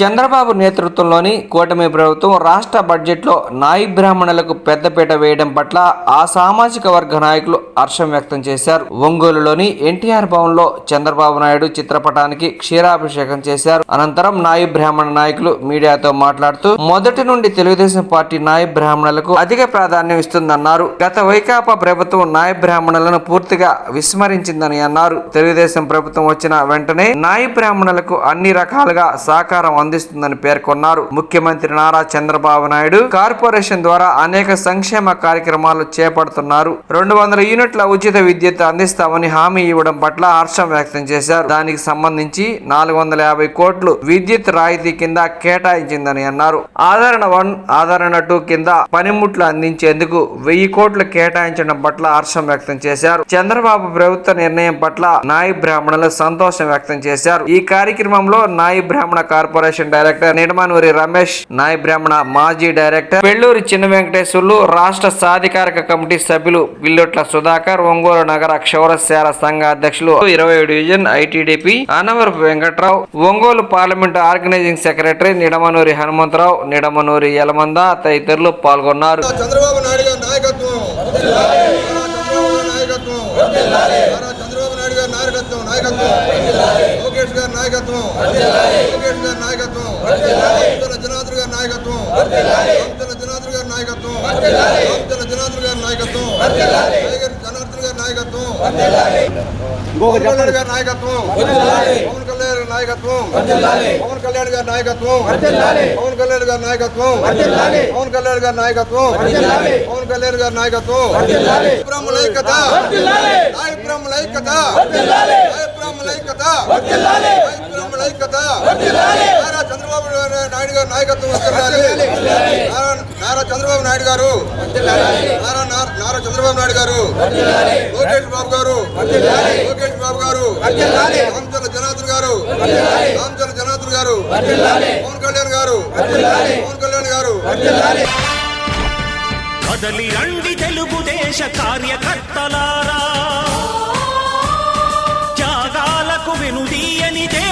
చంద్రబాబు నేతృత్వంలోని కూటమి ప్రభుత్వం రాష్ట్ర బడ్జెట్లో నాయి బ్రాహ్మణులకు పెద్దపీట వేయడం పట్ల ఆ సామాజిక వర్గ నాయకులు హర్షం వ్యక్తం చేశారు. ఒంగోలులోని ఎన్టీఆర్ భవన్లో చంద్రబాబు నాయుడు చిత్రపటానికి క్షీరాభిషేకం చేశారు. అనంతరం నాయి బ్రాహ్మణ నాయకులు మీడియాతో మాట్లాడుతూ మొదటి నుండి తెలుగుదేశం పార్టీ నాయి బ్రాహ్మణులకు అధిక ప్రాధాన్యం ఇస్తుందన్నారు. గత వైకాపా ప్రభుత్వం నాయ బ్రాహ్మణులను పూర్తిగా విస్మరించిందని అన్నారు. తెలుగుదేశం ప్రభుత్వం వచ్చిన వెంటనే నాయి బ్రాహ్మణులకు అన్ని రకాలుగా సహకారం అందిస్తుందని పేర్కొన్నారు. ముఖ్యమంత్రి నారా చంద్రబాబు నాయుడు కార్పొరేషన్ ద్వారా అనేక సంక్షేమ కార్యక్రమాలు చేపడుతున్నారు. రెండు వందల యూనిట్ల ఉచిత విద్యుత్ అందిస్తామని హామీ ఇవ్వడం పట్ల హర్షం వ్యక్తం చేశారు. దానికి సంబంధించి నాలుగు వందల యాభై కోట్లు విద్యుత్ రాయితీ కింద కేటాయించిందని అన్నారు. ఆదరణ వన్ ఆదరణ టూ కింద పనిముట్లు అందించేందుకు వెయ్యి కోట్లు కేటాయించడం పట్ల హర్షం వ్యక్తం చేశారు. చంద్రబాబు ప్రభుత్వ నిర్ణయం పట్ల నాయి బ్రాహ్మణులు సంతోషం వ్యక్తం చేశారు. ఈ కార్యక్రమంలో నాయి బ్రాహ్మణ కార్పొరేషన్ డైరెక్టర్ నిడమానూరి రమేష్ నాయ బ్రాహ్మణ మాజీ డైరెక్టర్ పెళ్ళూరి చిన్న వెంకటేశ్వర్లు రాష్ట్ర సాధికారక కమిటీ సభ్యులు విల్లుట్ల సుధాకర్ ఒంగోలు నగర క్షౌరశాల సంఘ అధ్యక్షులు ఇరవై division ITDP Anavarapu Venkatrao Ongole parliament organising secretary Nidamanuri Hanumantharao Nidamanuri Yalamanda తదితరులు పాల్గొన్నారు. చంద్రబాబు నాయుడు గారి నాయకత్వం. నాయకత్వం నాయకత్వం. లోకేష్ గారి నాయకత్వం. లోకేష్ గారి నాయకత్వం. జనార్దన్ గారి నాయకత్వం. జనార్దన్ గారి నాయకత్వం. జనార్దన్ గారి నాయకత్వం. నాయకత్వం. పవన్ కళ్యాణ్ గారి నాయకత్వం. పవన్ కళ్యాణ్ గారి నాయకత్వం. పవన్ కళ్యాణ్ గారి నాయకత్వం. పవన్ కళ్యాణ్ గారి నాయకత్వం. పవన్ కళ్యాణ్ గారి నాయకత్వం. పవన్ కళ్యాణ్ గారి నాయకత్వం. బ్రహ్మల ఐక్యత నాయ బ్రహ్మల ఐక్యత ఐక్యత నారా చంద్రబాబు నాయుడు గారు నాయకత్వం వర్ధిల్లాలి. నారా నారా చంద్రబాబు నాయుడు గారు. నారా నారా- నారా చంద్రబాబు నాయుడు గారు. లోకేష్ బాబు గారు. లోకేష్ బాబు గారు. రామచంద్ర జనార్దన్ గారు. రామచంద్ర జనార్దన్ గారు. పవన్ కళ్యాణ్ గారు. పవన్ కళ్యాణ్ గారు. కదలి రండి తెలుగుదేశ కార్యకర్తలారా.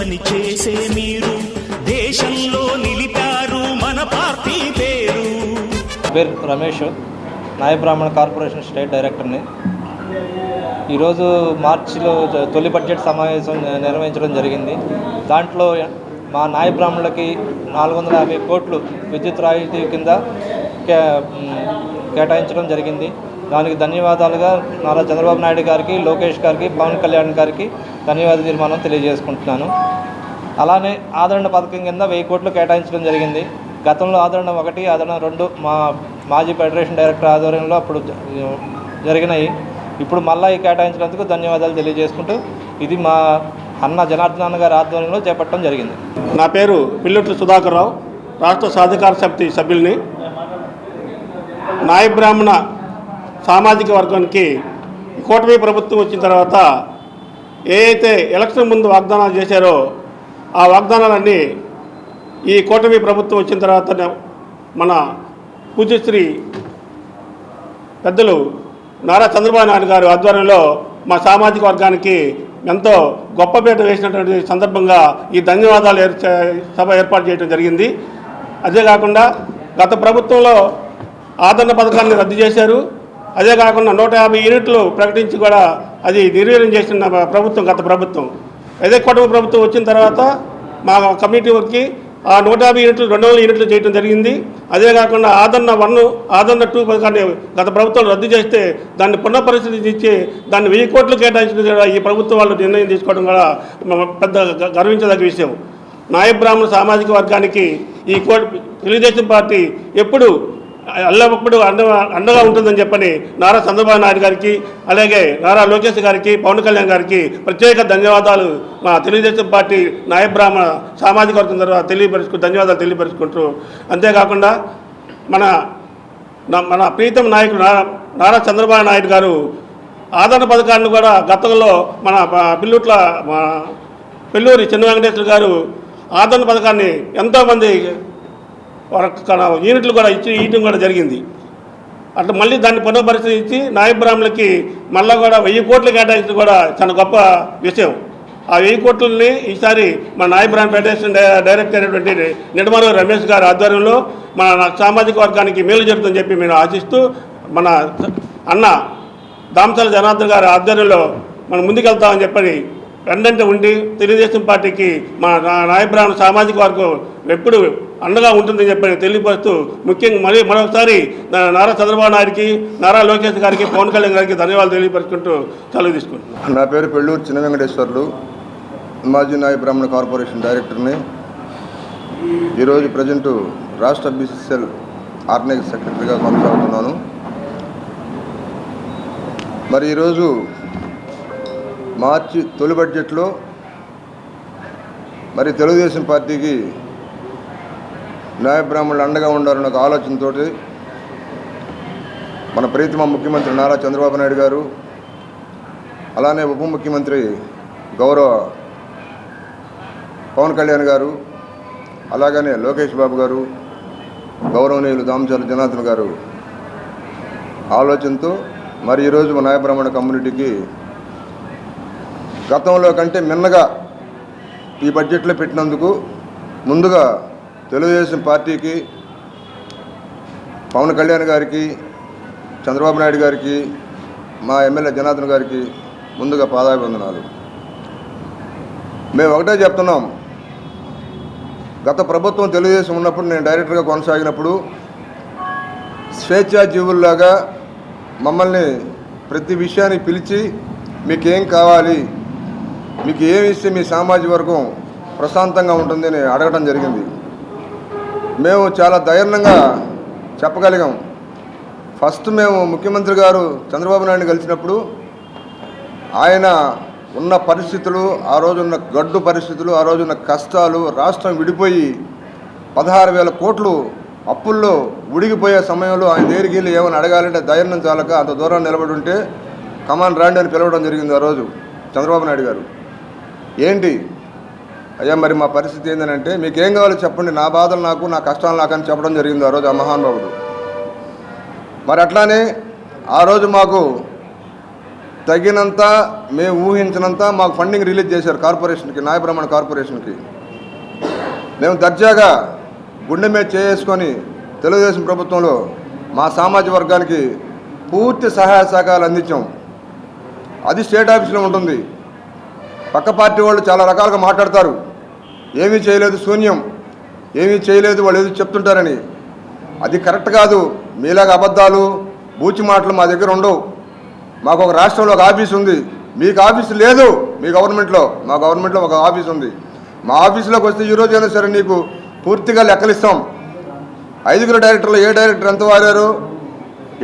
పని చేసే మీరు. దేశంలో నిలిపారు మన పార్టీ పేరు. పేరు రమేష్. నాయ బ్రాహ్మణ కార్పొరేషన్ స్టేట్ డైరెక్టర్ని. ఈరోజు మార్చిలో తొలి బడ్జెట్ సమావేశం నిర్వహించడం జరిగింది. దాంట్లో మా నాయ బ్రాహ్మణులకి నాలుగు వందల యాభై కోట్లు విద్యుత్ రాయితీ కింద కే కేటాయించడం జరిగింది. దానికి ధన్యవాదాలుగా నారా చంద్రబాబు నాయుడు గారికి లోకేష్ గారికి పవన్ కళ్యాణ్ గారికి ధన్యవాద తీర్మానం తెలియజేసుకుంటున్నాను. అలానే ఆదరణ పథకం కింద వెయ్యి కోట్లు కేటాయించడం జరిగింది. గతంలో ఆదరణ ఒకటి ఆదరణ రెండు మా మాజీ ఫెడరేషన్ డైరెక్టర్ ఆధ్వర్యంలో అప్పుడు జరిగినాయి. ఇప్పుడు మళ్ళీ ఈ కేటాయించినందుకు ధన్యవాదాలు తెలియజేసుకుంటూ ఇది మా అన్న జనార్దన్ అన్న గారి ఆధ్వర్యంలో చేపట్టడం జరిగింది. నా పేరు పిల్లట్లు సుధాకర్ రావు రాష్ట్ర సాధికార సమితి సభ్యుల్ని. నాయ బ్రాహ్మణ సామాజిక వర్గానికి కూటమి ప్రభుత్వం వచ్చిన తర్వాత ఏదైతే ఎలక్షన్ ముందు వాగ్దానాలు చేశారో ఆ వాగ్దానాలన్నీ ఈ కూటమి ప్రభుత్వం వచ్చిన తర్వాత మన పూజశ్రీ పెద్దలు నారా చంద్రబాబు నాయుడు గారి ఆధ్వర్యంలో మా సామాజిక వర్గానికి ఎంతో గొప్ప పీట వేసినటువంటి సందర్భంగా ఈ ధన్యవాదాలు ఏర్- సభ ఏర్పాటు చేయడం జరిగింది. అదే కాకుండా గత ప్రభుత్వంలో ఆదరణ పథకాన్ని రద్దు చేశారు. అదే కాకుండా నూట యాభై యూనిట్లు ప్రకటించి కూడా అది నిర్వీర్యం చేసిన ప్రభుత్వం గత ప్రభుత్వం. అదే కుటుంబ ప్రభుత్వం వచ్చిన తర్వాత మా కమిటీ వర్క్కి ఆ నూట యాభై యూనిట్లు రెండు వందల యూనిట్లు చేయడం జరిగింది. అదే కాకుండా ఆదరణ వన్ ఆదరణ టూ పథకాన్ని గత ప్రభుత్వం రద్దు చేస్తే దాన్ని పునఃపరిస్థితి ఇచ్చి దాన్ని వెయ్యి కోట్లు కేటాయించిన కూడా ఈ ప్రభుత్వం వాళ్ళు నిర్ణయం తీసుకోవడం కూడా పెద్ద గర్వించదగ్గ విషయం. నాయ బ్రాహ్మణ సామాజిక వర్గానికి ఈ కోటి తెలుగుదేశం పార్టీ ఎప్పుడు ఎల్లప్పుడు అండగా అండగా ఉంటుందని చెప్పని నారా చంద్రబాబు నాయుడు గారికి అలాగే నారా లోకేష్ గారికి పవన్ కళ్యాణ్ గారికి ప్రత్యేక ధన్యవాదాలు మా తెలుగుదేశం పార్టీ నాయబ్రాహ్మణ సామాజిక వర్గం ద్వారా తెలియపరుచుకు ధన్యవాదాలు తెలియపరుచుకుంటూ. అంతేకాకుండా మన మన ప్రీతం నాయకుడు నారా నారా చంద్రబాబు నాయుడు గారు ఆదరణ పథకాన్ని కూడా గతంలో మన పిల్లుట్ల మా పెల్లూరి చిన్న వెంకటేశ్వర గారు ఆదరణ పథకాన్ని ఎంతోమంది వాళ్ళకి యూనిట్లు కూడా ఇచ్చి ఇవ్వడం కూడా జరిగింది. అట్లా మళ్ళీ దాన్ని పునఃపరిశీలించి ఇచ్చి బ్రాహ్మణులకి మళ్ళీ కూడా వెయ్యి కోట్లు కేటాయించడం కూడా చాలా గొప్ప విషయం. ఆ వెయ్యి కోట్లని ఈసారి మన నాయబ్రాహ్మణ ఫెడరేషన్ డైరెక్టర్ అయినటువంటి నిడమరు రమేష్ గారి ఆధ్వర్యంలో మన సామాజిక వర్గానికి మేలు జరుగుతుందని చెప్పి మేము ఆశిస్తూ మన అన్న దాంసల జనార్దన్ గారి ఆధ్వర్యంలో మనం ముందుకెళ్తామని చెప్పని వెంటనే ఉండి తెలుగుదేశం పార్టీకి మా నా- సామాజిక వర్గం ఎప్పుడు అండగా ఉంటుందని చెప్పి తెలియపరుస్తూ ముఖ్యంగా మరి మరొకసారి నా- నారా చంద్రబాబు నాయుడికి నారా లోకేష్ గారికి పవన్ కళ్యాణ్ గారికి ధన్యవాదాలు తెలియపరుచుకుంటూ సెలవు తీసుకుంటున్నాను. నా పేరు పెళ్ళూరు చిన్న వెంకటేశ్వర్లు మాజీ నాయ బ్రాహ్మణ కార్పొరేషన్ డైరెక్టర్ని. ఈరోజు ప్రజెంట్ రాష్ట్ర బీసీసీఎల్ ఆర్గనైజ్ సెక్రటరీగా కొనసాగుతున్నాను. మరి ఈరోజు మార్చి తొలి బడ్జెట్లో మరి తెలుగుదేశం పార్టీకి న్యాయ బ్రాహ్మణులు అండగా ఉండాలన్న ఒక ఆలోచనతోటి మన ప్రీతమ ముఖ్యమంత్రి నారా చంద్రబాబు నాయుడు గారు అలానే ఉప ముఖ్యమంత్రి గౌరవ పవన్ కళ్యాణ్ గారు అలాగనే లోకేష్ బాబు గారు గౌరవనీయులు దామచాల జనార్దన్ గారు ఆలోచనతో మరి ఈరోజు మా నాయబ్రాహ్మణ కమ్యూనిటీకి గతంలో కంటే మిన్నగా ఈ బడ్జెట్లో పెట్టినందుకు ముందుగా తెలుగుదేశం పార్టీకి పవన్ కళ్యాణ్ గారికి చంద్రబాబు నాయుడు గారికి మా ఎమ్మెల్యే జనార్దన్ గారికి ముందుగా పాదాభివందనాలు. మేము ఒకటే చెప్తున్నాం. గత ప్రభుత్వం తెలుగుదేశం ఉన్నప్పుడు నేను డైరెక్టర్గా కొనసాగినప్పుడు స్వేచ్ఛా జీవుల్లాగా మమ్మల్ని ప్రతి విషయాన్ని పిలిచి మీకేం కావాలి మీకు ఏమి ఇస్తే మీ సామాజిక వర్గం ప్రశాంతంగా ఉంటుంది అని అడగడం జరిగింది. మేము చాలా ధైర్యంగా చెప్పగలిగాం. ఫస్ట్ మేము ముఖ్యమంత్రి గారు చంద్రబాబు నాయుడు కలిసినప్పుడు ఆయన ఉన్న పరిస్థితులు ఆ రోజున్న గడ్డు పరిస్థితులు ఆ రోజున్న కష్టాలు రాష్ట్రం విడిపోయి పదహారు వేల కోట్లు అప్పుల్లో ఉడిగిపోయే సమయంలో ఆయన దగ్గరికి వెళ్ళి ఏమైనా అడగాలంటే ధైర్యం చాలక అంత దూరం నిలబడి ఉంటే కమాన్ రాండి అని పిలవడం జరిగింది ఆ రోజు చంద్రబాబు నాయుడు గారు. ఏంటి? అయ్యా మరి మా పరిస్థితి ఏంటంటే మీకు ఏం కావాలో చెప్పండి. నా బాధలు నాకు నా కష్టాలు నాకు అని చెప్పడం జరిగింది ఆ రోజు ఆ మహానుభావుడు మరి అట్లానే ఆ రోజు మాకు తగినంత మేము ఊహించినంత మాకు ఫండింగ్ రిలీజ్ చేశారు కార్పొరేషన్కి నాయబ్రహ్మణ కార్పొరేషన్కి. మేము దర్జాగా గుండె మీద చేసుకొని తెలుగుదేశం ప్రభుత్వంలో మా సామాజిక వర్గానికి పూర్తి సహాయ సహకారాలు అందించాం. అది స్టేట్ ఆఫీస్లో ఉంటుంది. పక్క పార్టీ వాళ్ళు చాలా రకాలుగా మాట్లాడతారు. ఏమీ చేయలేదు శూన్యం. ఏమీ చేయలేదు వాళ్ళు ఏదో చెప్తుంటారని. అది కరెక్ట్ కాదు. మీలాగా అబద్ధాలు బూచి మాటలు మా దగ్గర ఉండవు. మాకు ఒక రాష్ట్రంలో ఒక ఆఫీస్ ఉంది. మీకు ఆఫీస్ లేదు మీ గవర్నమెంట్లో. మా గవర్నమెంట్లో ఒక ఆఫీస్ ఉంది. మా ఆఫీసులోకి వస్తే ఈ రోజు అయినా సరే నీకు పూర్తిగా లెక్కలిస్తాం. ఐదుగురు డైరెక్టర్లు ఏ డైరెక్టర్ ఎంత వారారు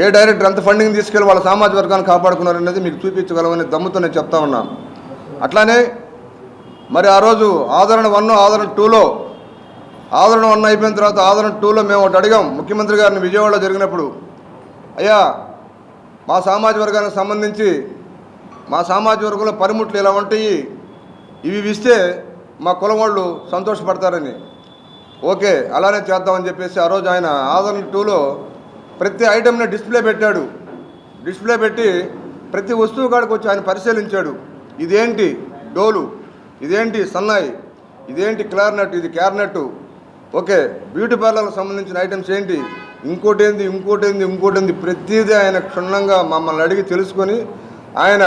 ఏ డైరెక్టర్ ఎంత ఫండింగ్ తీసుకెళ్ళి వాళ్ళ సామాజిక వర్గాన్ని కాపాడుకున్నారు అనేది మీకు చూపించగలమని దమ్ముతో నేను చెప్తా ఉన్నాను అట్లానే మరి ఆ రోజు ఆదరణ వన్ ఆదరణ టూలో ఆదరణ వన్ అయిపోయిన తర్వాత ఆదరణ టూలో మేము ఒకటి అడిగాం. ముఖ్యమంత్రి గారిని విజయవాడలో జరిగినప్పుడు అయ్యా మా సామాజిక వర్గానికి సంబంధించి మా సామాజిక వర్గంలో పనిముట్లు ఇలా ఉంటాయి? ఇవి ఇస్తే మా కులం వాళ్ళు సంతోషపడతారని. ఓకే అలానే చేద్దామని చెప్పేసి ఆ రోజు ఆయన ఆదరణ టూలో ప్రతి ఐటెంని డిస్ప్లే పెట్టాడు. డిస్ప్లే పెట్టి ప్రతి వస్తువు కాడికి వచ్చి ఆయన పరిశీలించాడు. ఇదేంటి? డోలు? ఇదేంటి సన్నాయి? ఇదేంటి క్లారినెట్? ఇది క్యార్నెట్ ఓకే బ్యూటీ పార్లర్కి సంబంధించిన ఐటమ్స్ ఏంటి? ఇంకోటి ఏంది ఇంకోటి ఏంది ఇంకోటి ఏంది ప్రతిదీ ఆయన క్షుణ్ణంగా మమ్మల్ని అడిగి తెలుసుకొని ఆయన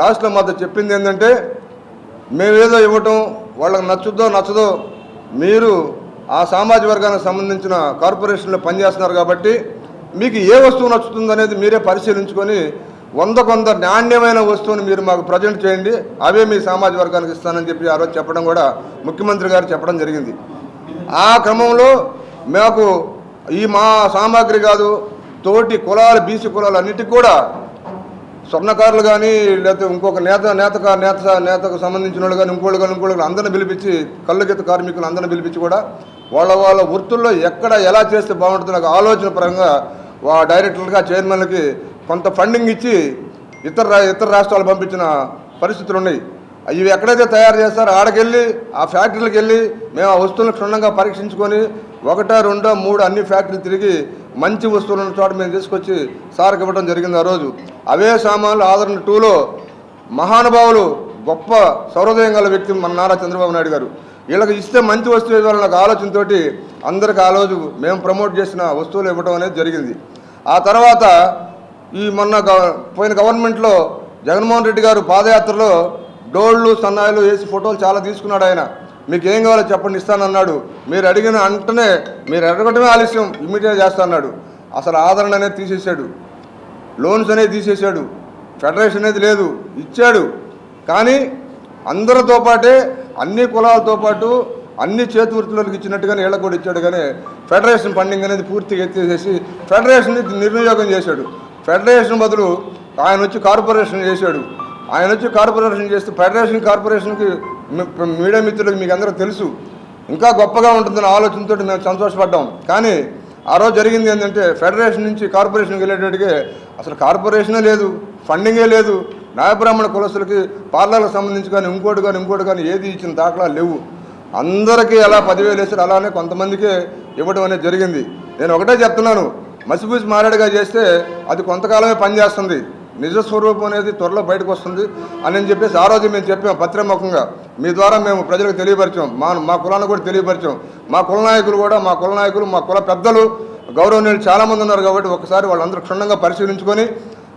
లాస్ట్లో మాతో చెప్పింది ఏంటంటే మేమేదో ఇవ్వటం వాళ్ళకి నచ్చుద్దో నచ్చదో మీరు ఆ సామాజిక వర్గానికి సంబంధించిన కార్పొరేషన్లో పనిచేస్తున్నారు కాబట్టి మీకు ఏ వస్తువు నచ్చుతుంది అనేది మీరే పరిశీలించుకొని వంద కొంత నాణ్యమైన వస్తువుని మీరు మాకు ప్రజెంట్ చేయండి. అవే మీ సామాజిక వర్గానికి ఇస్తానని చెప్పి ఆ రోజు చెప్పడం కూడా ముఖ్యమంత్రి గారు చెప్పడం జరిగింది. ఆ క్రమంలో మాకు ఈ మా సామాగ్రి కాదు తోటి కులాలు బీసీ కులాలు అన్నిటికీ కూడా స్వర్ణకారులు కానీ లేకపోతే ఇంకొక నేత నేత నేత నేతకు సంబంధించిన వాళ్ళు కానీ ఇంకోళ్ళు కానీ ఇంకోళ్ళు అందరిని పిలిపించి కళ్ళుగీత కార్మికులు అందరిని పిలిపించి కూడా వాళ్ళ వాళ్ళ వృత్తుల్లో ఎక్కడ ఎలా చేస్తే బాగుంటుందో నాకు ఆలోచన పరంగా వా డైరెక్టర్గా చైర్మన్లకి కొంత ఫండింగ్ ఇచ్చి ఇతర ఇతర రాష్ట్రాలు పంపించిన పరిస్థితులు ఉన్నాయి. ఇవి ఎక్కడైతే తయారు చేస్తారో ఆడకెళ్ళి ఆ ఫ్యాక్టరీలకు వెళ్ళి మేము ఆ వస్తువులను క్షుణ్ణంగా పరీక్షించుకొని ఒకటో రెండో మూడు అన్ని ఫ్యాక్టరీలు తిరిగి మంచి వస్తువులు ఉన్న చోట మేము తీసుకొచ్చి సార్కి ఇవ్వడం జరిగింది ఆ రోజు. అవే సామాన్లు ఆదరణ టూలో మహానుభావులు గొప్ప సౌహృదయం గల వ్యక్తి మన నారా చంద్రబాబు నాయుడు గారు. వీళ్ళకి ఇస్తే మంచి వస్తువు ఇవ్వాలన్న ఒక ఆలోచనతోటి అందరికి ఆ రోజు మేము ప్రమోట్ చేసిన వస్తువులు ఇవ్వడం అనేది జరిగింది. ఆ తర్వాత ఈ మొన్న పోయిన గవర్నమెంట్లో జగన్మోహన్ రెడ్డి గారు పాదయాత్రలో డోళ్ళు సన్నాయిలు వేసి ఫోటోలు చాలా తీసుకున్నాడు ఆయన. మీకు ఏం కావాలో చెప్పండి ఇస్తానన్నాడు. మీరు అడిగిన అంటనే మీరు అడగటమే ఆలస్యం ఇమ్మీడియట్ చేస్తా అన్నాడు. అసలు ఆదరణ అనేది తీసేశాడు. లోన్స్ అనేది తీసేశాడు. ఫెడరేషన్ అనేది లేదు. ఇచ్చాడు. కానీ అందరితో పాటే అన్ని కులాలతో పాటు అన్ని చేతి వృత్తులకు ఇచ్చినట్టుగానే వీళ్ళకి కూడా ఇచ్చాడు. కానీ ఫెడరేషన్ ఫండింగ్ అనేది పూర్తిగా ఎత్తేసేసి ఫెడరేషన్ నిర్వినియోగం చేశాడు. ఫెడరేషన్ బదులు ఆయన వచ్చి కార్పొరేషన్ చేశాడు. ఆయన వచ్చి కార్పొరేషన్ చేస్తే ఫెడరేషన్ కార్పొరేషన్కి మీడియా మిత్రులకు మీకు అందరూ తెలుసు. ఇంకా గొప్పగా ఉంటుందన్న ఆలోచనతో మేము సంతోషపడ్డాం. కానీ ఆ రోజు జరిగింది ఏంటంటే ఫెడరేషన్ నుంచి కార్పొరేషన్కి వెళ్ళేటట్టుగా అసలు కార్పొరేషనే లేదు ఫండింగే లేదు. న్యాయబ్రాహ్మణ కులస్తులకి పార్లర్లకు సంబంధించి కానీ ఇంకోటి కానీ ఇంకోటి కానీ ఏది ఇచ్చిన దాఖలాలు లేవు. అందరికీ ఎలా పదివేలు వేసారు అలానే కొంతమందికే ఇవ్వడం అనేది జరిగింది. నేను ఒకటే చెప్తున్నాను. మసిపూసి మారాడుగా చేస్తే అది కొంతకాలమే పనిచేస్తుంది. నిజ స్వరూపం అనేది త్వరలో బయటకు వస్తుంది అని అని చెప్పేసి ఆ రోజు మేము చెప్పాం పత్రముఖంగా. మీ ద్వారా మేము ప్రజలకు తెలియపరిచాం. మా మా కులాన్ని కూడా తెలియపరిచాం. మా కుల నాయకులు కూడా మా కుల నాయకులు మా కుల పెద్దలు గౌరవనీయులు చాలామంది ఉన్నారు కాబట్టి ఒకసారి వాళ్ళందరూ క్షుణ్ణంగా పరిశీలించుకొని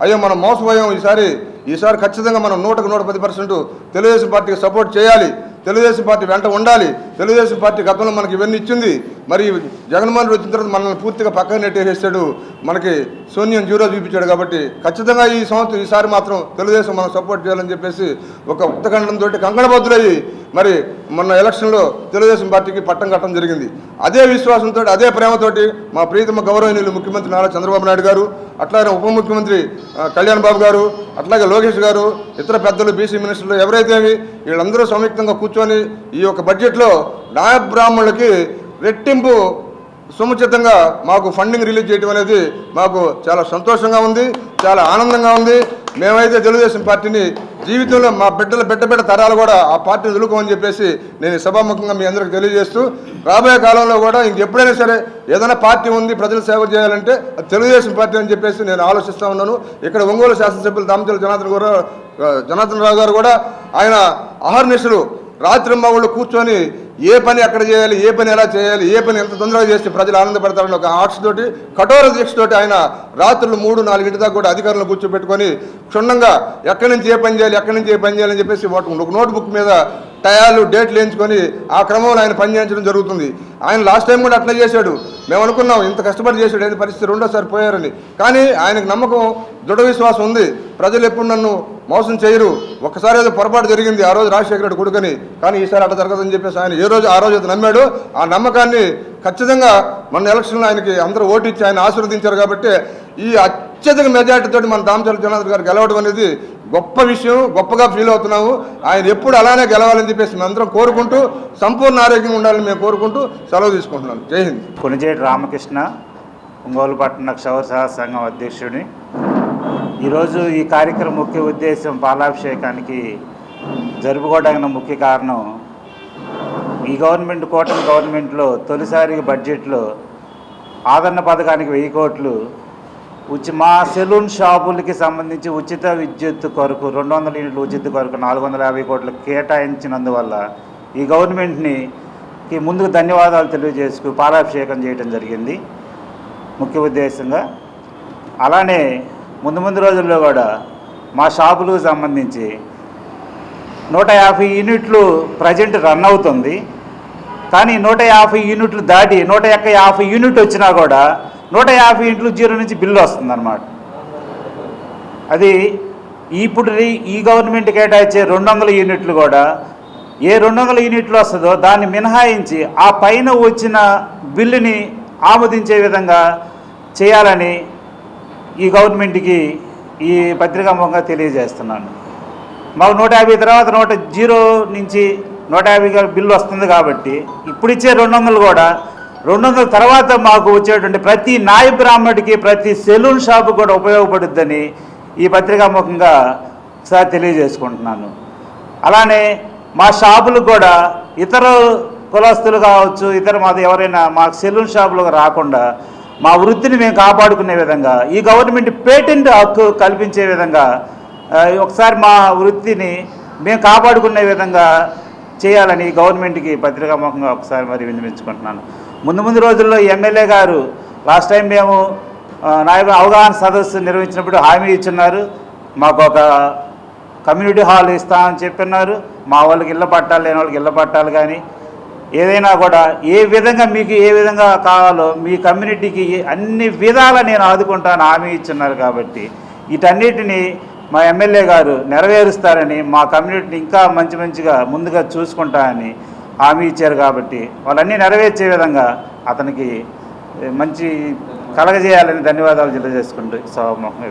అయ్యో మనం మోసపోయాం ఈసారి ఈసారి ఖచ్చితంగా మనం నూటకు నూట పది పర్సెంట్ తెలుగుదేశం పార్టీకి సపోర్ట్ చేయాలి. తెలుగుదేశం పార్టీ వెంట ఉండాలి. తెలుగుదేశం పార్టీ గతంలో మనకి ఇవన్నీ ఇచ్చింది. మరి జగన్మోహన్ రెడ్డి వచ్చిన తర్వాత మనల్ని పూర్తిగా పక్కన నెట్టేసేసాడు. మనకి శూన్యం జీరో చూపించాడు కాబట్టి ఖచ్చితంగా ఈ సంవత్సరం ఈసారి మాత్రం తెలుగుదేశం మనం సపోర్ట్ చేయాలని చెప్పేసి ఒక ఉత్తకండంతో కంకణబద్దులయ్యి మరి మొన్న ఎలక్షన్లో తెలుగుదేశం పార్టీకి పట్టం కట్టడం జరిగింది. అదే విశ్వాసంతో అదే ప్రేమతోటి మా ప్రీతమ గౌరవనీయులు ముఖ్యమంత్రి నారా చంద్రబాబు నాయుడు గారు అట్లాగే ఉప ముఖ్యమంత్రి కళ్యాణ్ బాబు గారు అట్లాగే లోకేష్ గారు ఇతర పెద్దలు బీసీ మినిస్టర్లు ఎవరైతే వీళ్ళందరూ సంయుక్తంగా కూర్చొని ఈ యొక్క బడ్జెట్లో నాయ బ్రాహ్మణులకి రెట్టింపు సముచితంగా మాకు ఫండింగ్ రిలీజ్ చేయడం అనేది మాకు చాలా సంతోషంగా ఉంది చాలా ఆనందంగా ఉంది. మేమైతే తెలుగుదేశం పార్టీని జీవితంలో మా బిడ్డల బిడ్డ బిడ్డ తరాలు కూడా ఆ పార్టీ వదులుకోమని చెప్పేసి నేను సభాముఖంగా మీ అందరికి తెలియజేస్తూ రాబోయే కాలంలో కూడా ఇంకెప్పుడైనా సరే ఏదైనా పార్టీ ఉంది ప్రజలు సేవ చేయాలంటే తెలుగుదేశం పార్టీ అని చెప్పేసి నేను ఆలోచిస్తూ ఉన్నాను. ఇక్కడ ఒంగోలు శాసనసభ్యులు దామచల జనార్దన్ గారు జనార్దన్ రావు గారు కూడా ఆయన అహర్నిశలు రాత్రి వాళ్ళు కూర్చొని ఏ పని ఎక్కడ చేయాలి ఏ పని ఎలా చేయాలి ఏ పని ఎంత తొందరగా చేస్తే ప్రజలు ఆనందపడతారని ఒక ఆర్ట్స్ తోటి కఠోర దీక్షతోటి ఆయన రాత్రులు మూడు నాలుగింటి దాకా కూడా అధికారులను కూర్చోబెట్టుకొని క్షుణ్ణంగా ఎక్కడి నుంచి ఏ పని చేయాలి ఎక్కడి నుంచి ఏ పని చేయాలని చెప్పేసి ఒక ఒక నోట్ బుక్ మీద టయాలు డేట్లు వేయించుకొని ఆ క్రమంలో ఆయన పనిచేయించడం జరుగుతుంది. ఆయన లాస్ట్ టైం కూడా అట్లా చేశాడు. మేము అనుకున్నాం ఇంత కష్టపడి చేశాడు ఏది పరిస్థితి? రెండోసారి పోయారని. కానీ ఆయనకు నమ్మకం దృఢ విశ్వాసం ఉంది. ప్రజలు ఎప్పుడు నన్ను మోసం చేయరు. ఒక్కసారి ఏదో పొరపాటు జరిగింది ఆ రోజు రాజశేఖర రెడ్డి కొడుకని. కానీ ఈసారి అట్లా జరగదని చెప్పేసి ఆయన ఏ రోజు ఆ రోజు అయితే నమ్మాడు. ఆ నమ్మకాన్ని ఖచ్చితంగా మన ఎలక్షన్లో ఆయనకి అందరూ ఓటు ఇచ్చి ఆయన ఆశీర్వదించారు కాబట్టి ఈ అత్యధిక మెజార్టీతో మన దామచల జనార్దన్ గారు గెలవడం అనేది గొప్ప విషయం గొప్పగా ఫీల్ అవుతున్నాము. ఆయన ఎప్పుడు అలానే గెలవాలని చెప్పేసి మేమందరం కోరుకుంటూ సంపూర్ణ ఆరోగ్యంగా ఉండాలని మేము కోరుకుంటూ సెలవు తీసుకుంటున్నాను జై హింద్. కొనిజేటి రామకృష్ణ ఒంగోలు పట్టణ క్షౌర సహా సంఘం అధ్యక్షుడిని. ఈరోజు ఈ కార్యక్రమం ముఖ్య ఉద్దేశం పాలాభిషేకానికి జరుపుకోవడానికి ముఖ్య కారణం ఈ గవర్నమెంట్ కోటమి గవర్నమెంట్లో తొలిసారి బడ్జెట్లో ఆదరణ పథకానికి వెయ్యి కోట్లు ఉచి మా సెలూన్ షాపులకి సంబంధించి ఉచిత విద్యుత్ కొరకు రెండు వందల యూనిట్ల ఉచిత కొరకు నాలుగు వందల యాభై కోట్లు కేటాయించినందువల్ల ఈ గవర్నమెంట్ని ముందుకు ధన్యవాదాలు తెలియజేసుకు పాలాభిషేకం చేయడం జరిగింది. ముఖ్య ఉద్దేశంగా అలానే ముందు ముందు రోజుల్లో కూడా మా షాపులకు సంబంధించి నూట యాభై యూనిట్లు ప్రజెంట్ రన్ అవుతుంది. కానీ నూట యాభై యూనిట్లు దాటి నూట యొక్క యాభై యూనిట్ వచ్చినా కూడా నూట యాభై యూనిట్లు జీరో నుంచి బిల్లు వస్తుందన్నమాట. అది ఇప్పుడు ఈ- ఈ గవర్నమెంట్ కేటాయించే రెండు వందల యూనిట్లు కూడా ఏ రెండు వందల యూనిట్లు వస్తుందో దాన్ని మినహాయించి ఆ పైన వచ్చిన బిల్లుని ఆమోదించే విధంగా చేయాలని ఈ గవర్నమెంట్కి ఈ పత్రికాముఖంగా తెలియజేస్తున్నాను. మాకు నూట యాభై తర్వాత నూట జీరో నుంచి నూట యాభై బిల్లు వస్తుంది కాబట్టి ఇప్పుడు ఇచ్చే రెండు వందలు కూడా రెండు వందల తర్వాత మాకు వచ్చేటువంటి ప్రతి నాయ బ్రాహ్మడికి ప్రతి సెలూన్ షాపు కూడా ఉపయోగపడుద్దని ఈ పత్రికాముఖంగా సార్ తెలియజేసుకుంటున్నాను. అలానే మా షాపులు కూడా ఇతర కులస్తులు కావచ్చు ఇతర మాది ఎవరైనా మా సెలూన్ షాపులకు రాకుండా మా వృత్తిని మేము కాపాడుకునే విధంగా ఈ గవర్నమెంట్ పేటెంట్ హక్కు కల్పించే విధంగా ఒకసారి మా వృత్తిని మేము కాపాడుకునే విధంగా చేయాలని గవర్నమెంట్కి పత్రికాముఖంగా ఒకసారి మరి వినిపించుకుంటున్నాను ముందు ముందు రోజుల్లో ఎమ్మెల్యే గారు లాస్ట్ టైం మేము నాయకుడు అవగాహన సదస్సు నిర్వహించినప్పుడు హామీ ఇచ్చున్నారు. మాకు ఒక కమ్యూనిటీ హాల్ ఇస్తామని చెప్పిన్నారు. మా వాళ్ళకి ఇళ్ళ పట్టాలు లేని వాళ్ళకి ఇళ్ళ పట్టాలు కానీ ఏదైనా కూడా ఏ విధంగా మీకు ఏ విధంగా కావాలో మీ కమ్యూనిటీకి అన్ని విధాలా నేను ఆదుకుంటాను హామీ ఇచ్చున్నారు కాబట్టి వీటన్నిటిని మా ఎమ్మెల్యే గారు నెరవేరుస్తారని మా కమ్యూనిటీని ఇంకా మంచి మంచిగా ముందుగా చూసుకుంటానని హామీ ఇచ్చారు కాబట్టి వాళ్ళన్నీ నెరవేర్చే విధంగా అతనికి మంచి కలగజేయాలని ధన్యవాదాలు తెలియజేసుకుంటూ సభాముఖంగా